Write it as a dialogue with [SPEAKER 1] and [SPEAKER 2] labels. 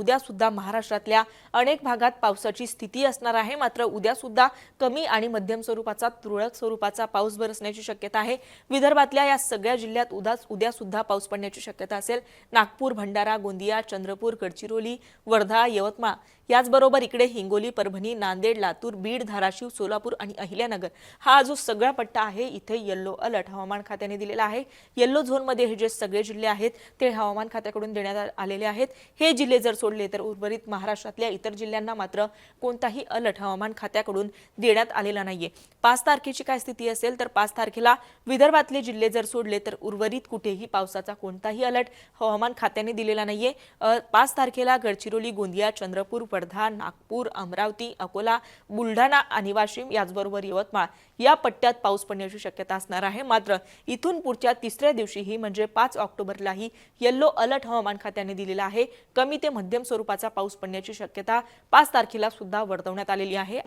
[SPEAKER 1] उद्या सुद्धा महाराष्ट्रातल्या अनेक भागात पावसाची स्थिती असणार आहे. मात्र उद्या सुद्धा कमी आणि मध्यम स्वरूपाचा तुरळक स्वरूपाचा पाऊस बरसण्याची शक्यता आहे. विदर्भातल्या या सगळ्या जिल्ह्यात उद्या उद्या सुद्धा पाऊस पडण्याची शक्यता असेल. नागपूर भंडारा गोंदिया चंद्रपूर गडचिरोली वर्धा यवतमाळ याचबरोबर इकडे हिंगोली परभणी नांदेड लातूर बीड धाराशिव सोलापूर आणि अहिल्यानगर हा जो सगळा पट्टा आहे इथे येल्लो अलर्ट हवामान खात्याने दिलेला आहे. येल्लो झोनमध्ये हे जे सगळे जिल्हे आहेत ते हवामान खात्याकडून देण्यात आलेले आहेत. हे जिल्हे जर सोडले तर उर्वरित महाराष्ट्रातल्या इतर जिल्ह्यांना मात्र कोणताही अलर्ट हवामान खात्याकडून देण्यात आलेला नाहीये. पाच तारखेची काय स्थिती असेल तर पाच तारखेला विदर्भातले जिल्हे जर सोडले तर उर्वरित कुठेही पावसाचा कोणताही अलर्ट हवामान खात्याने दिलेला नाहीये. पाच तारखेला गडचिरोली गोंदिया चंद्रपूर वर्धा नागपूर अमरावती अकोला बुलढाणा आणि वाशिम याचबरोबर यवतमाळ या पट्ट्यात पाऊस पडण्याची शक्यता असणार आहे. मात्र इथून पुढच्या तिसऱ्या दिवशीही म्हणजे पाच ऑक्टोबरलाही येल्लो अलर्ट हवामान खात्याने दिलेला आहे. कमी ते मध्यम स्वरूपाचा पाऊस पडण्याची शक्यता पाच तारखेला सुद्धा वर्तवण्यात आलेली आहे.